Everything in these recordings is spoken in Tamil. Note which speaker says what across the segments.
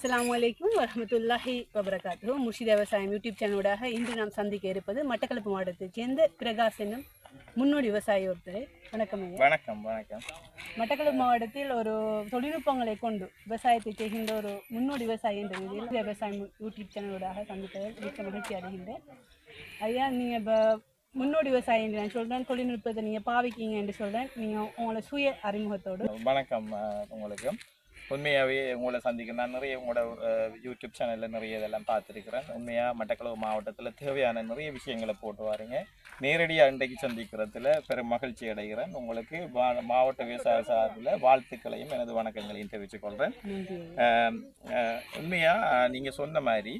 Speaker 1: அஸ்ஸலாமு அலைக்கும் வரஹ்மத்துல்லாஹி வபரகாத்துஹு. முர்ஷித் விவசாயம் யூடியூப் சேனலோடாக இன்று நாம் சந்திக்க இருப்பது மட்டக்களப்பு மாவட்டத்தைச் சேர்ந்த பிரகாஷ் என்னும் முன்னோடி விவசாயி ஒருத்தரை. வணக்கம்
Speaker 2: வணக்கம் வணக்கம்.
Speaker 1: மட்டக்களப்பு மாவட்டத்தில் ஒரு தொழில்நுட்பங்களை கொண்டு விவசாயத்தை செய்கின்ற ஒரு முன்னோடி விவசாயி என்ற ரீதியில் விவசாயம் யூடியூப் சேனலோடாக சந்திப்பதில் மிக்க மகிழ்ச்சி அடைகின்றேன். ஐயா நீங்கள் இப்போ முன்னோடி விவசாயி என்று நான் சொல்கிறேன் தொழில்நுட்பத்தை நீங்கள் பாவிக்கீங்க என்று சொல்கிறேன் நீங்கள் உங்களோட சுய அறிமுகத்தோடு.
Speaker 2: வணக்கம் உங்களுக்கு. உண்மையாகவே உங்களை சந்திக்க நான் நிறைய உங்களோட யூடியூப் சேனலில் நிறைய இதெல்லாம் பார்த்துருக்கிறேன். உண்மையாக மட்டக்களவு மாவட்டத்தில் தேவையான நிறைய விஷயங்களை போட்டு வாருங்க. நேரடியாக இன்றைக்கு சந்திக்கிறதுல பெரும் மகிழ்ச்சி அடைகிறேன். உங்களுக்கு மாவட்ட விவசாய சார்பில் வாழ்த்துக்களையும் எனது வணக்கங்களையும் தெரிவித்துக் கொள்கிறேன்
Speaker 1: நன்றி.
Speaker 2: உண்மையாக நீங்கள் சொன்ன மாதிரி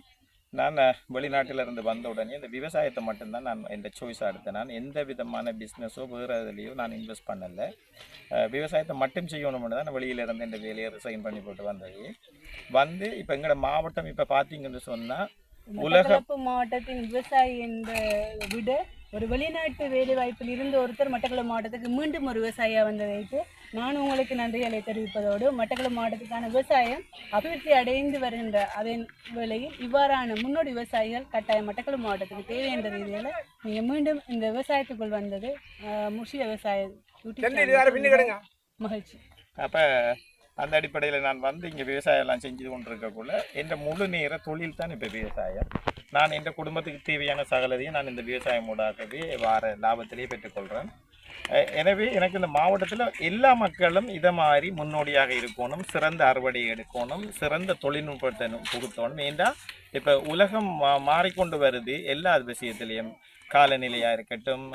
Speaker 2: நான் வெளிநாட்டில இருந்து வந்த உடனே இந்த விவசாயத்தை மட்டும்தான் நான் இந்த சாய்ஸாக எடுத்தேன். நான் எந்த விதமான பிஸ்னஸோ வேறு இதுலேயோ நான் இன்வெஸ்ட் பண்ணலை. விவசாயத்தை மட்டும் செய்யணும்னு தான் நான் வெளியில இருந்து இந்த வேலையை ரிசைன் பண்ணி போட்டு வந்தது. வந்து இப்போ எங்களோட மாவட்டம் இப்போ பார்த்தீங்கன்னு சொன்னால் உலக
Speaker 1: மாவட்டத்தின் விவசாயி விட ஒரு வெளிநாட்டு வேலை வாய்ப்பில் இருந்த ஒருத்தர் மட்டக்களப்பு மாவட்டத்துக்கு மீண்டும் ஒரு விவசாயியாக வந்த வைத்து நான் உங்களுக்கு நன்றிகளை தெரிவிப்பதோடு மட்டக்களப்பு மாவட்டத்துக்கான விவசாயம் அபிவிருத்தி அடைந்து வருகின்ற அதன் வேளையில் இவ்வாறான முன்னோடி விவசாயிகள் கட்டாயம் மட்டக்களப்பு மாவட்டத்துக்கு தேவை என்ற ரீதியில் நீங்கள் மீண்டும் இந்த விவசாயத்துக்குள் வந்தது ஆஹ், முர்ஷித விவசாய மகிழ்ச்சி.
Speaker 2: அப்போ அந்த அடிப்படையில் நான் வந்து இங்கே விவசாயம் எல்லாம் செஞ்சு கொண்டிருக்கக்குள்ள என் முழு நேர தொழில் தான் இப்போ விவசாயம். நான் என் குடும்பத்துக்கு தேவையான சகலதையும் நான் இந்த விவசாயம் மூடாகவே வார லாபத்திலேயே பெற்றுக்கொள்கிறேன் எனவே எனக்கு இந்த மாவட்டத்தில் எல்லா மக்களும் இதை மாதிரி முன்னோடியாக இருக்கணும் சிறந்த அறுவடை எடுக்கணும் சிறந்த தொழில்நுட்பத்தை புகுத்தணும். ஏண்டா? இப்போ உலகம் மா- மாறிக்கொண்டு வருது. எல்லா விஷயத்துலேயும் காலநிலையாக இருக்கட்டும்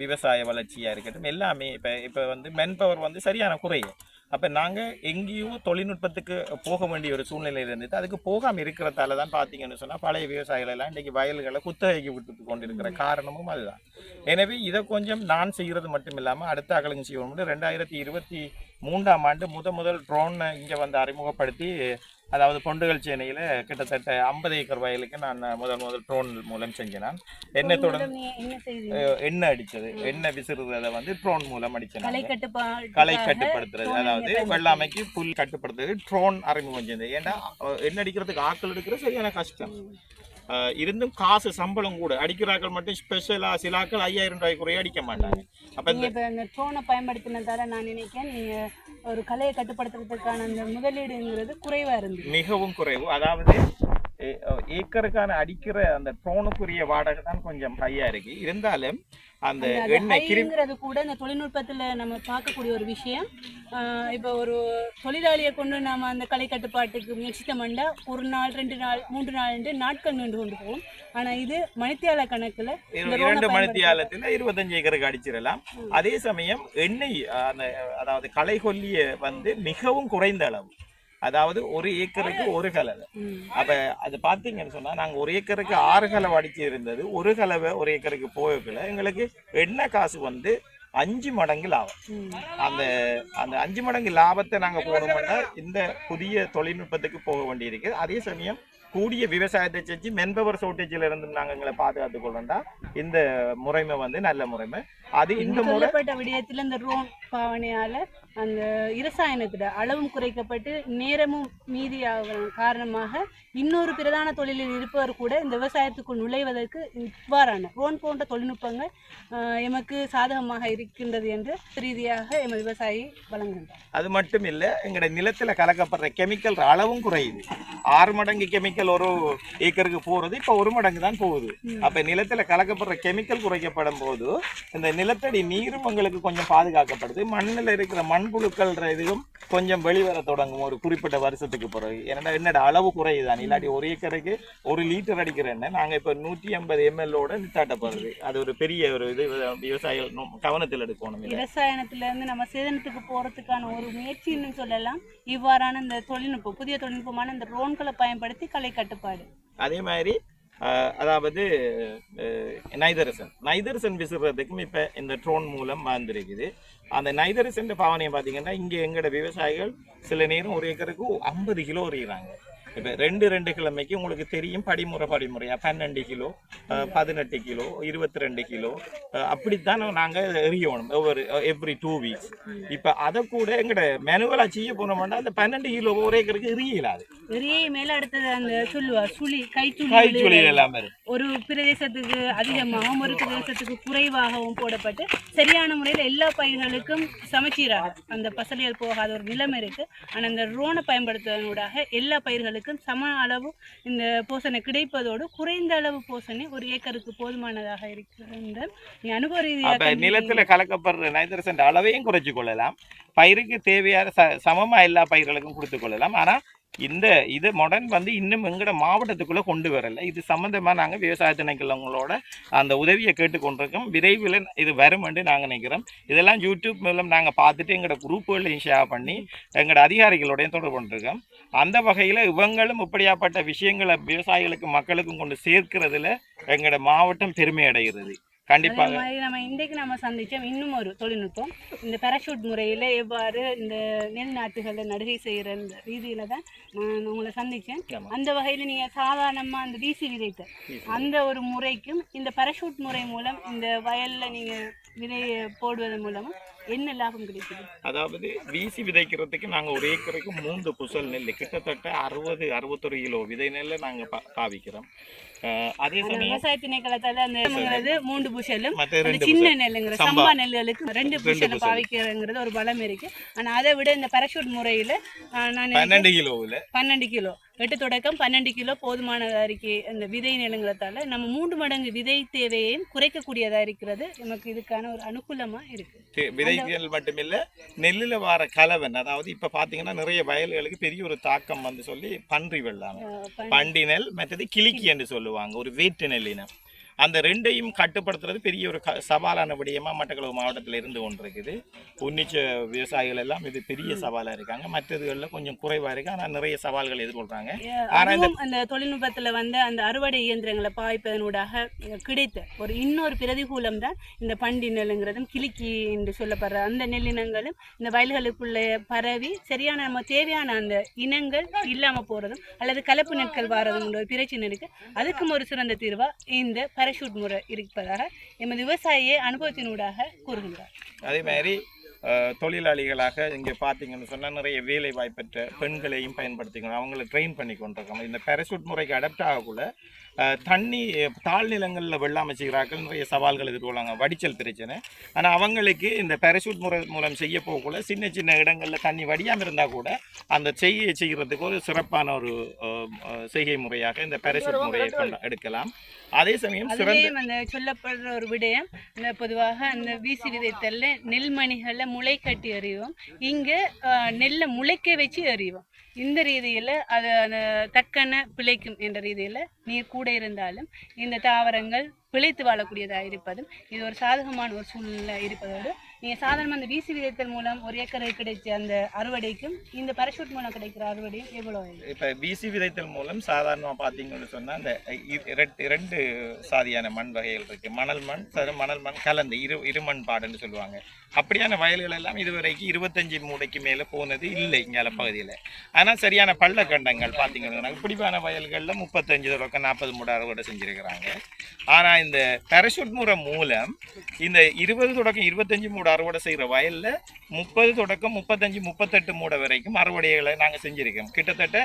Speaker 2: விவசாய வளர்ச்சியாக இருக்கட்டும் எல்லாமே இப்போ இப்போ வந்து மென்பவர் வந்து சரியான குறையும். அப்போ நாங்கள் எங்கேயோ தொழில்நுட்பத்துக்கு போக வேண்டிய ஒரு சூழ்நிலை இருந்தது அதுக்கு போகாமல் இருக்கிறதால தான் பார்த்தீங்கன்னு சொன்னால் பழைய விவசாயிகள் எல்லாம் இன்றைக்கி வயல்களை குத்தகைக்கு விட்டு கொண்டிருக்கிற காரணமும் அதுதான். எனவே இதை கொஞ்சம் நான் செய்கிறது மட்டும் இல்லாமல் அடுத்த அகலங்க செய்யணும் ரெண்டாயிரத்தி இருபத்தி மூன்றாம் ஆண்டு முத முதல் ட்ரோனை இங்கே வந்து அறிமுகப்படுத்தி அதாவது பொண்டுகள் சேனையில் கிட்டத்தட்ட ஐம்பது ஏக்கர் வயலுக்கு நான் முதல் முதல் ட்ரோன் மூலம் செஞ்சேன் நான் என்னை தொடர்ந்து எண்ணெய் அடிச்சது எண்ணெய் விசிறுறதை வந்து ட்ரோன் மூலம்
Speaker 1: கலை. கட்டுப்பாடு
Speaker 2: களை கட்டுப்படுத்துறது அதாவது வெள்ளாமைக்கு புல் கட்டுப்படுத்துறது ட்ரோன் அறிமுகம் செஞ்சது ஏன்னா எண்ணெய் அடிக்கிறதுக்கு ஆட்கள் எடுக்கிறது சரியான கஷ்டம். இருந்தும் காசு சம்பளம் கூட. அடிக்கிறாக்கள் மட்டும் ஸ்பெஷலா சில ஆட்கள் ஐயாயிரம் ரூபாய்க்கு குறைய அடிக்க மாட்டாங்க. அப்ப
Speaker 1: நீங்க
Speaker 2: இந்த
Speaker 1: ட்ரோனை பயன்படுத்தினதால நான் நினைக்கிறேன் நீங்க ஒரு கலையை கட்டுப்படுத்துறதுக்கான அந்த முதலீடுங்கிறது குறைவா இருந்தது.
Speaker 2: மிகவும் குறைவு. அதாவது ஏக்கருக்கான அடிக்கிற அந்த ட்ரோனுக்குரிய வாடகை தான் கொஞ்சம் ஹையா இருக்கு. இருந்தாலும் அந்த எண்ணெய் கிரி
Speaker 1: ஹைங்கிறது கூட இந்த தொழில்நுட்பத்துல நம்ம பார்க்கக்கூடிய ஒரு விஷயம். இப்போ ஒரு தொழிலாளியை கொண்டு நாம அந்த கலை கட்டுப்பாட்டுக்கு முயற்சித்தோம்னா ஒரு நாள் ரெண்டு நாள் மூன்று நாள் நாட்கள் நின்று கொண்டு போகும். ஆனா இது மணித்தியால கணக்குல
Speaker 2: இரண்டு மணித்தியாலத்துல இருபத்தஞ்சு ஏக்கருக்கு அடிச்சிடலாம். அதே சமயம் எண்ணெய் அந்த அதாவது களை கொல்லிய வந்து மிகவும் குறைந்த அளவு. அதாவது ஒரு ஏக்கருக்கு ஒரு கலவை. அப்ப அது பாத்தீங்கன்னு சொன்னா நாங்க ஒரு ஏக்கருக்கு ஆறு கலவை அடிச்சு இருந்தது. ஒரு கலவை ஒரு ஏக்கருக்கு போகக்குள்ள எங்களுக்கு எண்ணெய் காசு வந்து அஞ்சு மடங்கு லாபம். அந்த அந்த அஞ்சு மடங்கு லாபத்தை நாங்க போகணும்னா இந்த புதிய தொழில்நுட்பத்துக்கு போக வேண்டியிருக்கு அதே சமயம் கூடிய விவசாயத்தை செஞ்சு மென்பவர் ஷோர்டேஜில் இருந்து நாங்க எங்களை பாதுகாத்துக் கொள்ளண்டா இந்த முறைமை வந்து நல்ல முறைமை. அது இந்த
Speaker 1: இந்த
Speaker 2: முறை
Speaker 1: சொல்லப்பட்ட விடயத்துல இந்த ரோன் பாவனையால அந்த இரசாயனத்துல அளவும் குறைக்கப்பட்டு நேரமும் மீதியாக காரணமாக இன்னொரு பிரதான தொழிலில் இருப்பவர் கூட இந்த விவசாயத்துக்குள் நுழைவதற்கு இவ்வாறான ரோன் போன்ற தொழில்நுட்பங்கள் எமக்கு சாதகமாக இருக்கின்றது என்று ரீதியாக எமது விவசாயி வழங்குகின்றார்.
Speaker 2: அது மட்டும் இல்ல எங்களோட நிலத்துல கலக்கப்படுற கெமிக்கல் அளவும் குறையுது. ஆறு மடங்கு கெமிக்கல் ஒரு ஏக்கருக்கு போறது இப்ப ஒரு மடங்கு தான் போகுது. அப்ப நிலத்துல கலக்கப்படுற கெமிக்கல் குறைக்கப்படும் போது இந்த நிலத்தடி நீரும் உங்களுக்கு கொஞ்சம் பாதுகாக்கப்படுது. மண்ணில் இருக்கிற மண்புழுக்கள்ன்ற இதுவும் கொஞ்சம் வெளிவர தொடங்கும் ஒரு குறிப்பிட்ட வருஷத்துக்கு பிறகு. ஏன்னா என்னோட அளவு குறையுதான்? இல்லாட்டி ஒரு ஏக்கருக்கு ஒரு லிட்டர் அடிக்கிற எண்ணெய் நாங்க இப்ப நூற்றி ஐம்பது எம்எல்லோட நித்தாட்டப்படுறது அது ஒரு பெரிய ஒரு இது விவசாயிகள் கவனத்தில் எடுக்கணும்
Speaker 1: இருந்து நம்ம சேதனத்துக்கு போறதுக்கான ஒரு முயற்சின்னு சொல்லலாம். இவ்வாறான இந்த தொழில்நுட்பம் புதிய தொழில்நுட்பமான இந்த ரோன்களை பயன்படுத்தி கலை கட்டுப்பாடு.
Speaker 2: அதே மாதிரி அதாவது நைதரசன். நைதரசன் விசுறதுக்கும் இப்போ இந்த ட்ரோன் மூலம் வந்திருக்குது. அந்த நைதரசன் பாவனையை பார்த்தீங்கன்னா இங்கே எங்களோட விவசாயிகள் சில நேரம் ஒரு ஏக்கருக்கு ஐம்பது கிலோ எறிகிறாங்க. இப்போ ரெண்டு ரெண்டு கிழமைக்கு உங்களுக்கு தெரியும் படிமுறை படிமுறையா பன்னெண்டு கிலோ பதினெட்டு கிலோ இருபத்தி ரெண்டு கிலோ அப்படித்தான் நாங்கள் எறியணும் ஒவ்வொரு எவ்ரி டூ வீக்ஸ் இப்போ அதை கூட எங்கட மேனுவலாக செய்ய போனோம்னா அந்த பன்னெண்டு கிலோ ஒரே ஏக்கருக்கு எரியலாது
Speaker 1: மேல அடுத்தது அந்த சொல்லுவா சுழி கைத்துளி
Speaker 2: காய்ச்சொலி எல்லாம்
Speaker 1: ஒரு பிரதேசத்துக்கு அதிகமாகவும் ஒரு பிரதேசத்துக்கு குறைவாகவும் போடப்பட்டு சரியான முறையில் எல்லா பயிர்களுக்கும் சமச்சீராக அந்த பசலியல் போகாத ஒரு நிலைமை இருக்கு. ஆனால் அந்த ரோனை பயன்படுத்துவதனூடாக எல்லா பயிர்களுக்கும் சம அளவு இந்த போசனை கிடைப்பதோடு குறைந்த அளவு போசனை ஒரு ஏக்கருக்கு போதுமானதாக இருக்கிறது அனுபவ ரீதியாக
Speaker 2: நிலத்துல கலக்கப்படுற நைட்ரசன் அளவையும் குறைச்சு கொள்ளலாம். பயிருக்கு தேவையான ச சமமா எல்லா பயிர்களுக்கும் கொடுத்து கொள்ளலாம். ஆனா இந்த இது மொடன் வந்து இன்னும் எங்களோட மாவட்டத்துக்குள்ளே கொண்டு வரலை. இது சம்மந்தமாக நாங்கள் விவசாய திணைக்களங்களோட அந்த உதவியை கேட்டுக்கொண்டிருக்கோம். விரைவில் இது வரும் என்று நினைக்கிறோம். இதெல்லாம் யூடியூப் மூலம் நாங்கள் பார்த்துட்டு எங்களோட குரூப்புகளையும் ஷேர் பண்ணி எங்களோட அதிகாரிகளோடையும் தொடர்பு கொண்டிருக்கோம். அந்த வகையில் இவங்களும் இப்படியாப்பட்ட விஷயங்களை விவசாயிகளுக்கு மக்களுக்கும் கொண்டு சேர்க்கிறதுல எங்களோட மாவட்டம் பெருமை அடைகிறது. கண்டிப்பாக
Speaker 1: நம்ம இன்றைக்கு நம்ம சந்திச்சோம் இன்னும் ஒரு தொழில்நுட்பம். இந்த பேராஷூட் முறையில் எவ்வாறு இந்த நெல் நாட்டுகளை நடுகை செய்கிற இந்த ரீதியில தான் நான் உங்களை சந்திச்சேன்.
Speaker 2: ஆமா.
Speaker 1: அந்த வகையில் நீங்கள் சாதாரணமாக அந்த வீசி விதைத்த அந்த ஒரு முறைக்கும் இந்த பேராஷூட் முறை மூலம் இந்த வயலில் நீங்கள் விதை போடுவதன் மூலமும் என்ன லாபம் கிடைக்குது?
Speaker 2: அதாவது வீசி விதைக்கிறதுக்கு நாங்கள் ஒரு ஏக்கருக்கு மூன்று புசல் நெல் கிட்டத்தட்ட அறுபது அறுபத்தொரு கிலோ விதை நெல்லை நாங்கள் பாவிக்கிறோம். அதே சமயம்
Speaker 1: விவசாய திணைக்களத்தால் அந்த மூன்று புஷலும் சின்ன நெல்லுங்கிற
Speaker 2: சம்பா.
Speaker 1: நெல்லுகளுக்கு ரெண்டு புஷலை. பாவிக்கிறங்கிறது ஒரு பலம் இருக்கு. ஆனால் அதை விட இந்த பேராஷூட் முறையில் நான்
Speaker 2: பன்னெண்டு கிலோவில்.
Speaker 1: பன்னெண்டு கிலோ. எட்டு தொடக்கம் பன்னெண்டு கிலோ போதுமானதாக இருக்கு அந்த விதை நிலங்கிறதால நம்ம மூன்று மடங்கு விதை தேவையையும் குறைக்கக்கூடியதாக இருக்கிறது. நமக்கு இதுக்கான ஒரு அனுகூலமாக இருக்கு.
Speaker 2: விதைகள் மட்டுமில்ல நெல்லில் வர கலவன் அதாவது இப்போ பார்த்தீங்கன்னா நிறைய வயல்களுக்கு பெரிய ஒரு தாக்கம் வந்து சொல்லி பன்றி
Speaker 1: ப-
Speaker 2: பண்டி நெல் மற்றது கிளிக்கி என்று சொல்லுவாங்க ஒரு வேட்டு நெல்லினம். அந்த ரெண்டையும் கட்டுப்படுத்துறது பெரிய ஒரு க சவாலான விடயமா மட்டக்களப்பு மாவட்டத்தில் இருந்து கொண்டிருக்குது. உன்னிச்ச விவசாயிகள் எல்லாம் இது பெரிய சவாலாக இருக்காங்க. மற்றதுகளில் கொஞ்சம் குறைவாக இருக்கு. ஆனால் நிறைய சவால்கள் எதிர்கொள்கிறாங்க
Speaker 1: அஹ்
Speaker 2: ஆனா இந்த-
Speaker 1: அதுவும் அந்த தொழில்நுட்பத்தில் வந்து அந்த அறுவடை இயந்திரங்களை பாய்ப்பதனூடாக கிடைத்த ஒரு இன்னொரு பிரதிகூலம் தான் இந்த பண்டி நெல்லுங்கிறதும் கிளிக்கி என்று சொல்லப்படுற அந்த நெல்லினங்களும் இந்த வயல்களுக்குள்ளே பரவி சரியான நம்ம தேவையான அந்த இனங்கள் இல்லாமல் போகிறதும் அல்லது கலப்பு நெற்கள் வாரதும் ஒரு பிரச்சனை இருக்கு. அதுக்கும் ஒரு சிறந்த தீர்வா இந்த பேராஷூட் முறை இருப்பதாக எமது விவசாயியை அனுபவத்தினூடாக கூறுகின்றார்.
Speaker 2: அதே மாதிரி தொழிலாளிகளாக இங்கே பார்த்தீங்கன்னு சொன்னால் நிறைய வேலை வாய்ப்பற்ற பெண்களையும் பயன்படுத்திக்கணும் அவங்கள ட்ரெயின் பண்ணி கொண்டிருக்கோம் இந்த பேரசூட் முறைக்கு அடாப்ட் ஆகக்குள்ள தண்ணி தாழ்நிலங்களில் வெள்ளாமை செய்கிறார்கள் நிறைய சவால்கள் எதிர்கொள்ளாங்க வடிச்சல் பிரச்சனை. ஆனால் அவங்களுக்கு இந்த பேரசூட் முறை மூலம் செய்ய போகக்குள்ள சின்ன சின்ன இடங்களில் தண்ணி வடியாமல் இருந்தால் கூட அந்த செய்கையை செய்கிறதுக்கு ஒரு சிறப்பான ஒரு செய்கை முறையாக இந்த பேரசூட் முறையை எடுக்கலாம். அதே சமயம் சிறந்த
Speaker 1: சொல்லப்படுற ஒரு விடயம் இந்த பொதுவாக அந்த வீசி விதைத்தல்ல நெல்மணிகளை முளை கட்டி அறிவோம் இங்கே நெல்லை முளைக்க வச்சு அறிவோம் இந்த ரீதியில் அது அந்த தக்கன பிழைக்கும் என்ற ரீதியில் நீர் கூட இருந்தாலும் இந்த தாவரங்கள் பிழைத்து வாழக்கூடியதாக இருப்பதும் இது ஒரு சாதகமான ஒரு சூழ்நிலை இருப்பதோடு நீங்கள் சாதாரணமாக அந்த வீசி விதைத்தல் மூலம் ஒரு ஏக்கரை கிடைச்ச அந்த அறுவடைக்கும் இந்த பரஷூட் மூலம் கிடைக்கிற அறுவடையும் எவ்வளோ
Speaker 2: இப்போ வீசி விதைத்தல் மூலம் சாதாரணமாக பார்த்தீங்கன்னு சொன்னால் அந்த ரெண்டு ரெண்டு சாதியான மண் வகைகள் இருக்குது மணல் மண் சரி மணல் மண் கலந்து இரு இருமண் பாடுன்னு சொல்லுவாங்க. அப்படியான வயல்கள் எல்லாம் இதுவரைக்கும் இருபத்தஞ்சி மூடைக்கு மேலே போனது இல்லை இங்கே பகுதியில். ஆனால் சரியான பள்ளக்கண்டங்கள் பார்த்தீங்கன்னா இப்படியான வயல்களில் முப்பத்தஞ்சு தொடக்கம் நாற்பது மூட அறுவடை செஞ்சுருக்கிறாங்க. ஆனால் இந்த பேரஷூட் முறை மூலம் இந்த இருபது தொடக்கம் இருபத்தஞ்சு மூட அறுவடை செய்கிற வயலில் முப்பது தொடக்கம் முப்பத்தஞ்சு முப்பத்தெட்டு மூட வரைக்கும் அறுவடைகளை நாங்கள் செஞ்சுருக்கோம். கிட்டத்தட்ட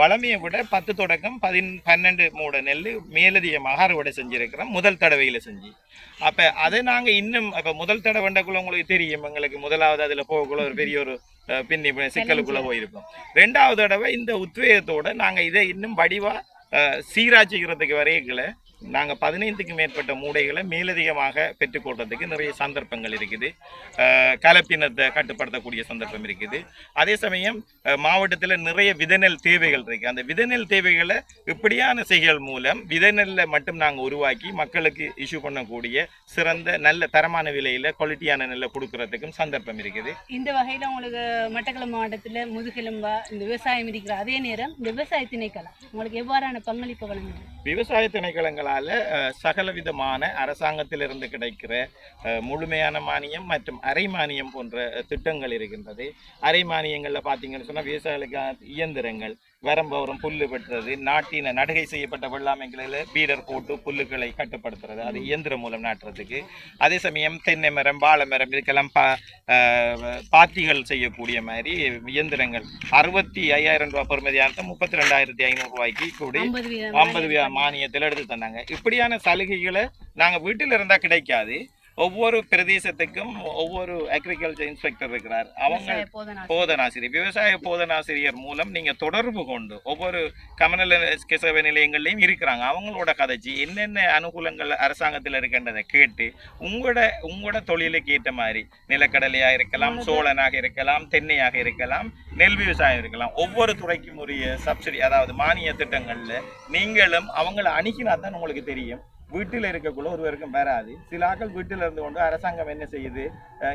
Speaker 2: வளமையை விட பத்து தொடக்கம் பதின் பன்னெண்டு மூட நெல் மேலதிகமாக அறுவடை செஞ்சுருக்கிறோம் முதல் தடவையில் செஞ்சு. அப்போ அதை நாங்கள் இன்னும் இப்போ முதல் தடவைண்டக்குள்ள உங்களுக்கு தெரியும் எங்களுக்கு முதலாவது அதில் போகக்குள்ள ஒரு பெரிய ஒரு பின்னி சிக்கலுக்குள்ளே போயிருக்கோம் ரெண்டாவது தடவை இந்த உத்வேகத்தோட நாங்கள் இதை இன்னும் வடிவாக சீராட்சிக்கிறதுக்கு வரையக்குள்ள நாங்கள் பதினைந்துக்கு மேற்பட்ட மூடைகளை மேலதிகமாக பெற்றுக்கொள்றதுக்கு நிறைய சந்தர்ப்பங்கள் இருக்குது. கலப்பினத்தை கட்டுப்படுத்தக்கூடிய சந்தர்ப்பம் இருக்குது. அதே சமயம் மாவட்டத்தில் நிறைய விதநெல் தேவைகள் இருக்குது அந்த விதநெல் தேவைகளை இப்படியான செய்கள் மூலம் விதநெல்லை மட்டும் நாங்கள் உருவாக்கி மக்களுக்கு இஷ்யூ பண்ணக்கூடிய சிறந்த நல்ல தரமான விலையில் குவாலிட்டியான நெல்லை கொடுக்கறதுக்கும் சந்தர்ப்பம் இருக்குது.
Speaker 1: இந்த வகையில் உங்களுக்கு மட்டக்களப்பு மாவட்டத்தில் முதுகெலும்பா இந்த விவசாயம் இருக்கிற அதே நேரம் இந்த விவசாய திணைக்களம். உங்களுக்கு எவ்வாறான பங்களிப்பு வழங்குது?
Speaker 2: விவசாய திணைக்களங்களால் சகல விதமான அரசாங்கத்திலிருந்து கிடைக்கிற அஹ், முழுமையான மானியம் மற்றும் அரை மானியம் போன்ற திட்டங்கள் இருக்கின்றது. அரை மானியங்களில் பார்த்தீங்கன்னு சொன்னால் விவசாயிகளுக்கான இயந்திரங்கள் வரம்பவரும் புல்லு வெட்டுறது நாட்டின நடுகை செய்யப்பட்ட வெள்ளாமைகளில் பீடர் போட்டு புல்லுகளை கட்டுப்படுத்துறது அது இயந்திரம் மூலம் நாட்டுறதுக்கு. அதே சமயம் தென்னை மரம் வாழை மரம் இதுக்கெல்லாம் பா பாத்திகள் செய்யக்கூடிய மாதிரி இயந்திரங்கள். அறுபத்தி ஐயாயிரம் ரூபாய் பெறுமதியான முப்பத்தி ரெண்டாயிரத்தி ஐநூறு ரூபாய்க்கு கூடி
Speaker 1: ஐம்பது
Speaker 2: மானியத்தில் எடுத்து தந்தாங்க. இப்படியான சலுகைகளை நாங்கள் வீட்டில் இருந்தால் கிடைக்காது. ஒவ்வொரு பிரதேசத்துக்கும் ஒவ்வொரு அக்ரிகல்ச்சர் இன்ஸ்பெக்டர் இருக்கிறார். அவங்க போதனாசிரியர். விவசாய போதனாசிரியர் மூலம் நீங்க தொடர்பு கொண்டு ஒவ்வொரு கமநல சேவை நிலையங்கள்லயும் இருக்கிறாங்க. அவங்களோட கதைச்சு என்னென்ன அனுகூலங்கள் அரசாங்கத்தில் இருக்கின்றதை கேட்டு உங்களோட உங்களோட தொழிலுக்கு ஏற்ற மாதிரி நிலக்கடலையா இருக்கலாம் சோழனாக இருக்கலாம் தென்னையாக இருக்கலாம் நெல் விவசாயம் இருக்கலாம் ஒவ்வொரு துறைக்கும் உரிய சப்சிடி அதாவது மானிய திட்டங்கள்ல நீங்களும் அவங்கள அணுகினா தான் உங்களுக்கு தெரியும். வீட்டில் இருக்கக்குள்ள ஒருவருக்கும் வராது. சில ஆட்கள் வீட்டில் இருந்து கொண்டு அரசாங்கம் என்ன செய்யுது?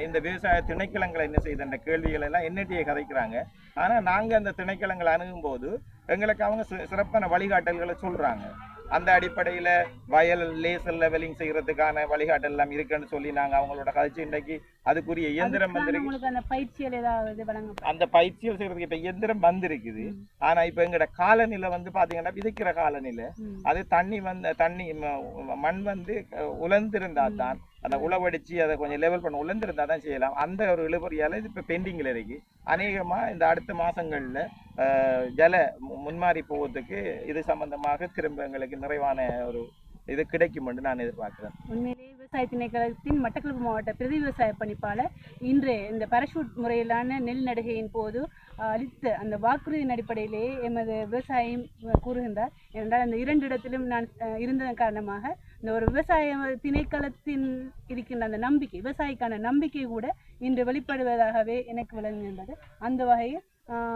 Speaker 2: இந்த விவசாய திணைக்களங்கள் என்ன செய்யுது என்ற கேள்விகள் எல்லாம் என்னட்டியே கதைக்கிறாங்க. ஆனா நாங்க அந்த திணைக்களங்களை அணுகும் போது எங்களுக்கு அவங்க சிறப்பான வழிகாட்டல்களை சொல்றாங்க. அந்த அடிப்படையில வயல் லேசர் லெவலிங் செய்யறதுக்கான வழிகாட்டல் எல்லாம் இருக்குன்னு சொல்லி நாங்க அவங்களோட கதைச்சு இன்றைக்கு அதுக்குரிய இயந்திரம் வந்திருக்கு.
Speaker 1: அந்த பயிற்சிகள் ஏதாவது
Speaker 2: அந்த பயிற்சிகள் செய்யறதுக்கு இப்ப இயந்திரம் வந்திருக்குது. ஆனா இப்ப எங்கட காலநிலை வந்து பாத்தீங்கன்னா விதைக்கிற காலநிலை. அது தண்ணி வந்து தண்ணி மண் வந்து உலர்ந்திருந்தா தான். அதை உழவடிச்சு அதை கொஞ்சம் லெவல் பண்ண உலர்ந்திருந்தா தான் செய்யலாம். அந்த ஒரு இழுபறியால இது இப்போ பெண்டிங்கில் இருக்கு. அநேகமா இந்த அடுத்த மாசங்கள்ல அஹ், ஜல முன்மாறி போவதுக்கு இது சம்பந்தமாக திரும்ப எங்களுக்கு நிறைவான ஒரு இது கிடைக்கும் என்று நான் எதிர்பார்க்கிறேன்.
Speaker 1: உண்மையிலேயே விவசாய திணைக்களத்தின் மட்டக்களப்பு மாவட்ட பிரதி விவசாய பணிப்பாளர் இன்று இந்த பரஷூட் முறையிலான நெல் நடுகையின் போது அளித்த அந்த வாக்குறுதியின் அடிப்படையிலேயே எமது விவசாயம் கூறுகின்றார். ஏனென்றால் அந்த இரண்டு இடத்திலும் நான் இருந்ததன் காரணமாக இந்த ஒரு விவசாய திணைக்களத்தின் இருக்கின்ற அந்த நம்பிக்கை விவசாயிக்கான நம்பிக்கை கூட இன்று வெளிப்படுவதாகவே எனக்கு விளங்குகின்றது. அந்த வகையில்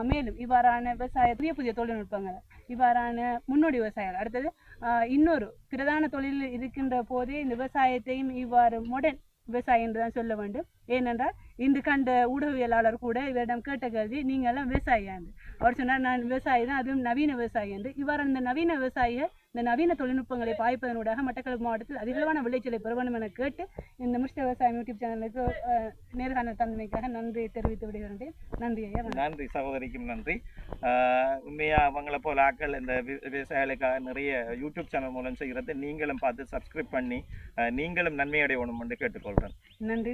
Speaker 1: மேலும் இவ்வாறான விவசாய புதிய புதிய தொழில்நுட்பங்கள் இவ்வாறான முன்னோடி விவசாயிகள் அடுத்தது ஆஹ் இன்னொரு பிரதான தொழில் இருக்கின்ற போதே இந்த விவசாயத்தையும் இவ்வாறு மொடர்ன் விவசாயம் என்று தான் சொல்ல வேண்டும். ஏனென்றால் இன்று கண்ட ஊடகவியலாளர் கூட இவரிடம் கேட்ட கேள்வி நீங்கள் எல்லாம் விவசாயியா என்று. அவர் சொன்னார் நான் விவசாயி தான் அதுவும் நவீன விவசாயி என்று. இவ்வாறு இந்த நவீன விவசாயிகள் இந்த நவீன தொழில்நுட்பங்களை பாய்ப்பதனூடாக மட்டக்களப்பு மாவட்டத்தில் அதிகளவான விளைச்சலை பெற வேண்டும் என கேட்டு இந்த மிஸ்டர் விவசாயம் யூடியூப் சேனலுக்கு நேர்காணல் தந்தமைக்காக நன்றி தெரிவித்து விடுகின்றேன் நன்றி ஐயா.
Speaker 2: நன்றி சகோதரிக்கும் நன்றி. ஆஹ் உண்மையா அவங்கள போல ஆட்கள் இந்த விவசாயிகளுக்காக நிறைய யூடியூப் சேனல் மூலம் செய்கிறது. நீங்களும் பார்த்து சப்ஸ்கிரைப் பண்ணி நீங்களும் நன்மையடையணும் என்று கேட்டுக்கொள்கிறேன்.
Speaker 1: நன்றி